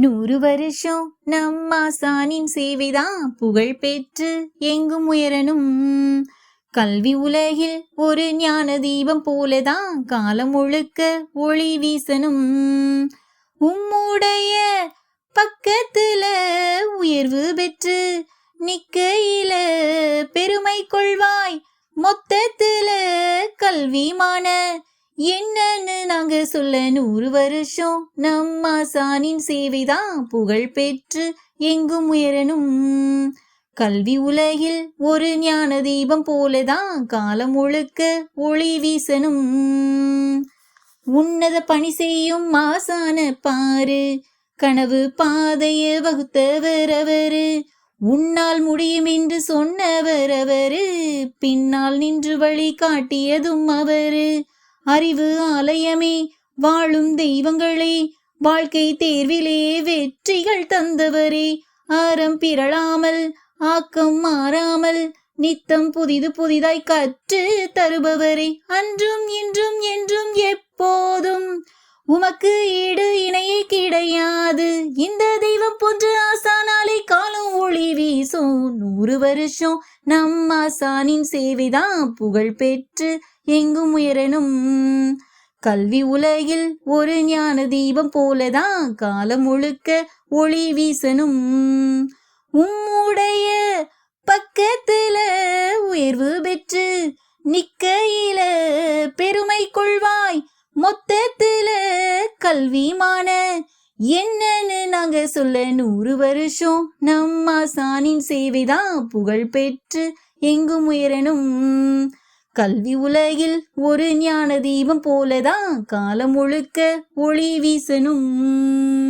நூறு வருஷம் நம் ஆசானின் சேவைதான் புகழ் பெற்று எங்கும் உயரணும். கல்வி உலகில் ஒரு ஞான தீபம் போலதான் காலம் முழுக்க ஒளி வீசணும். உம்முடைய பக்கத்துல உயர்வு பெற்று நிக்கையில பெருமை கொள்வாய். மொத்தத்துல கல்விமான என்னன்னு நாங்க சொல்ல நூறு வருஷம். நம் சானின் சேவைதான் புகழ் பெற்று எங்கும் உயரணும். கல்வி உலகில் ஒரு ஞான தீபம் போலதான் காலம் முழுக்க ஒளி வீசணும். உன்னத பணி செய்யும் மாசான பாரு. கனவு பாதைய வகுத்தவர் அவரு. உன்னால் முடியும் என்று சொன்னவர் அவரு. பின்னால் நின்று வழி காட்டியதும் அவரு. அறிவு ஆலயமே வாழும் தெய்வங்களே வாழ்க்கை தேர்விலே வெற்றிகள் தந்தவரே. ஆரம் பிறழாமல் ஆக்கம் மாறாமல் நித்தம் புதிது புதிதாய் கற்று தருபவரே. அன்றும் இன்றும் என்றும் எப்போதும் உமக்கு ஈடு இணையே கிடையாது. இந்த தெய்வம் போன்ற நூறு வருஷம் நம்ம ஆசானின் சேவைதான் புகழ் பெற்று எங்கும் உயரணும். கல்வி உலகில் ஒரு ஞான தீபம் போலதான் காலம் முழுக்க ஒளி வீசணும். உம்முடைய பக்கத்துல உயர்வு பெற்று நிக்கையில பெருமை கொள்வாய். மொத்தத்துல கல்விமான என்னன்னு நாங்க சொல்ல நூறு வருஷம் நம்ம ஆசானின் சேவைதான் புகழ் பெற்று எங்கும் உயரணும். கல்வி உலகில் ஒரு ஞான தீபம் போலதான் காலம் முழுக்க ஒளி வீசணும்.